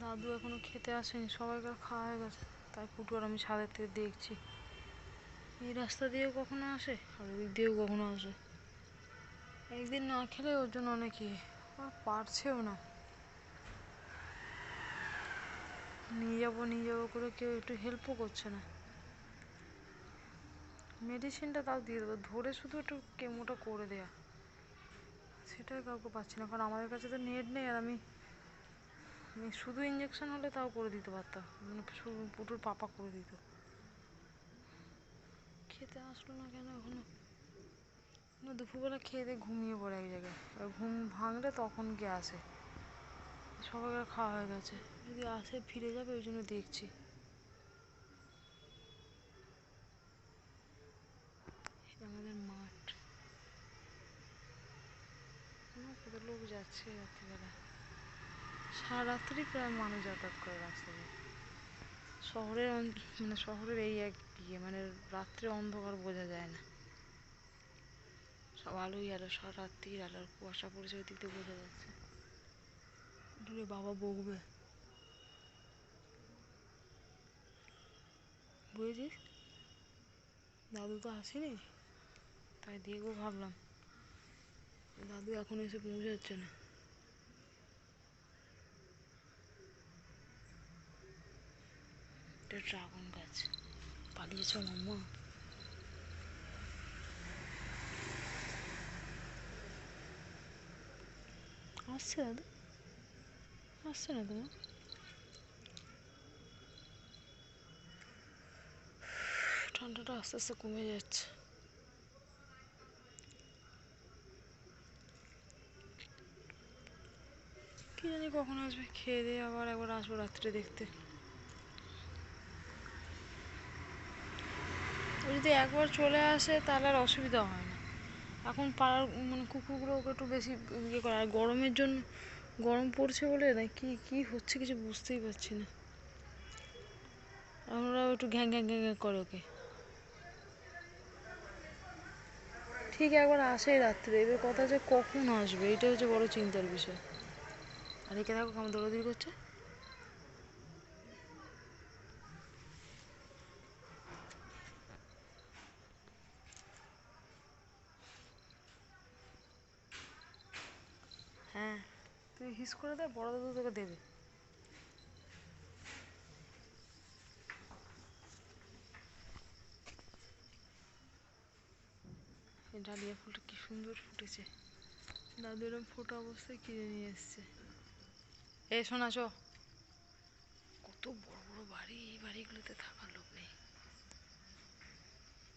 দাদু এখনও খেতে আসেনি সবাইকার খাওয়া হয়ে গেছে। তাই আর আমি ছাদের থেকে দেখছি। এই রাস্তা দিয়েও কখনো আসে, আর ওই দিয়েও কখনো আসে। একদিন না খেলে ওর জন্য অনেক ইয়ে পারছেও না। নিয়ে যাব নিয়ে যাব করে কেউ একটু হেল্পও করছে না। মেডিসিনটা তাও দিয়ে দেবো, ধরে শুধু একটু কেমোটা করে দেয়া। সেটাই কাউকে পাচ্ছি না, কারণ আমাদের কাছে তো নেট নেই আর আমি শুধু ইঞ্জেকশন হলে তাও করে দিতে পারতাম। মানে পুটুর পাপা করে দিত। খেতে আসলো না কেন এখনও? না, দুপুরবেলা খেয়ে দিয়ে ঘুমিয়ে পড়ে এক জায়গায়। ঘুম ভাঙলে তখন গিয়ে আসে? সবাইকার খাওয়া হয়ে গেছে। যদি আসে, ফিরে যাবে, ওই জন্য দেখছি। আমাদের মাঠ। কত লোক যাচ্ছে রাত্রিবেলা। সারা রাত্রি প্রায় মানুষ যাতায়াত করে রাস্তা দিয়ে শহরের মানে শহরের এই এক ইয়ে মানে রাত্রে অন্ধকার বোঝা যায় না। সব আলোই আলো সারা রাত্রির আলোর কুয়াশা পড়েছে ওই দিক দিয়ে বোঝা যাচ্ছে। দূরে বাবা বকবে। বুঝেছিস? দাদু তো আসেনি? তাই দেখব ভাবলাম। দাদু এখন এসে পৌঁছাচ্ছে না। এটা ড্রাগন গাছ। পালিয়েছ মাম্মা? আসছে দাদু আসছে না তোমার ঠান্ডাটা আস্তে আস্তে কমে যাচ্ছে। কি জানি কখন আসবে, খেয়ে দিয়ে আবার একবার আসব রাত্রে দেখতে। যদি একবার চলে আসে, তাহলে আর অসুবিধা হয় না। এখন পাড়ার মানে কুকুরগুলো ওকে একটু বেশি ইয়ে করে, আর গরমের জন্য গরম পড়ছে বলে না, কি কি হচ্ছে কিছু বুঝতেই পারছি না। আমরা একটু ঘ্যাং ঘ্যাং ঘ্যাং ঘ্যাং করে ওকে। ঠিক একবার আসে রাত্রে, এবার কথা যে কখন আসবে এটা হচ্ছে বড় চিন্তার বিষয়। আর একে দেখো কেমন দৌড়াদৌড়ি করছে হ্যাঁ তুই হিস করে দেয় বড় দাদু তোকে দেবে। এই ডালিয়া ফুলটা কি সুন্দর ফুটেছে। দাদু এরকম ফোটা অবস্থায় কিনে নিয়ে এসছে। এ শোনা চো। কত বড় বড় বাড়ি, এই বাড়িগুলোতে থাকার লোক নেই।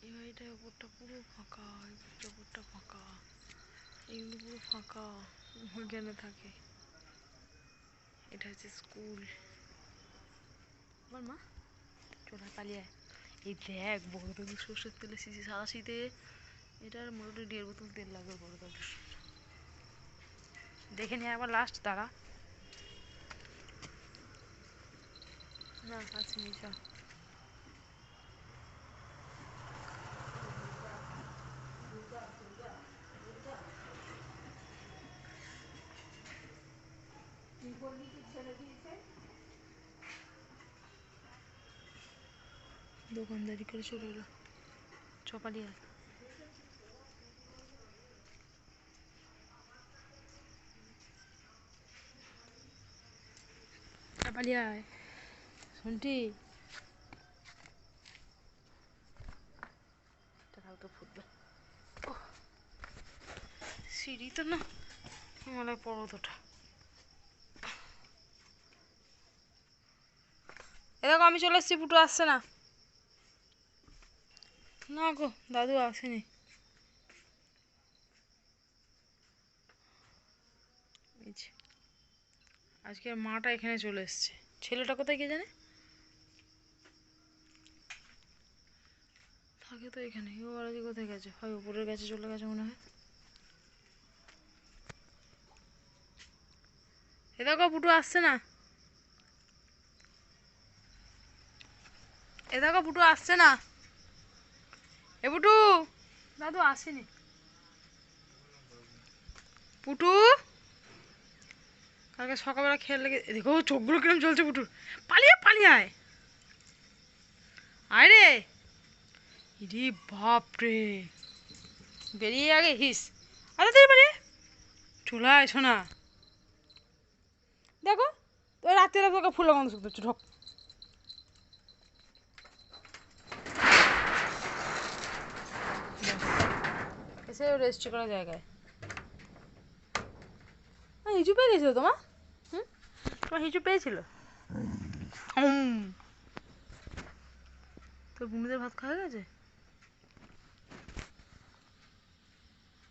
এই বাড়িটার ওপরটা পুরো ফাঁকা, এই ওপরটা ফাঁকা। এইগুলো পুরো ফাঁকা ওইখানে থাকে। এটা হচ্ছে স্কুল। আমার মা। চোরা পালিয়ে এই দেখ, বড় দাদু সর্ষের তেলে শিশি সাদা শীতে। এটার মোটামুটি দেড় বোতল তেল লাগবে বড় দাদু দেখে নিয়ে আবার লাস্ট দাঁড়া। না দোকানদারি করে চলে এলো। চপালি আয় চপালি আয়। শুনটি ফুটবে। সিঁড়ি তো না, হিমালয় পর্বত এ দেখো, আমি চলে এসেছি, পুটু আসছে না। না গো, দাদু আসেনি। আজকে মাটা এখানে চলে এসছে। ছেলেটা কোথায় কে জানে? থাকে তো এখানে, ও আর কোথায় গেছে? হয় উপরের গেছে চলে গেছে মনে হয়। এ দেখো, পুটু আসছে না। এ দেখো পুটু আসছে না। এ পুটু দাদু আসেনি। পুটু কালকে সকালবেলা খেয়াল লেগে দেখো চোখগুলো কিরম চলছে পুটুর পালিয়ে পালিয়ে আয়। আয় রে। ইরি বাপ রে বেরিয়ে আগে হিস। আরে তুই বেরিয়ে চলে আয় শোনা। দেখো ওই রাত্রে তোকে ফুলের গন্ধ শুকতে ঢোক। এসে রেজিস্ট্রি করা জায়গায়। হ্যাঁ হিচু পেয়ে গেছিল তোমার? হুম? তোমার হিচু পেয়েছিল? তোর বুমিদের ভাত খাওয়া গেছে?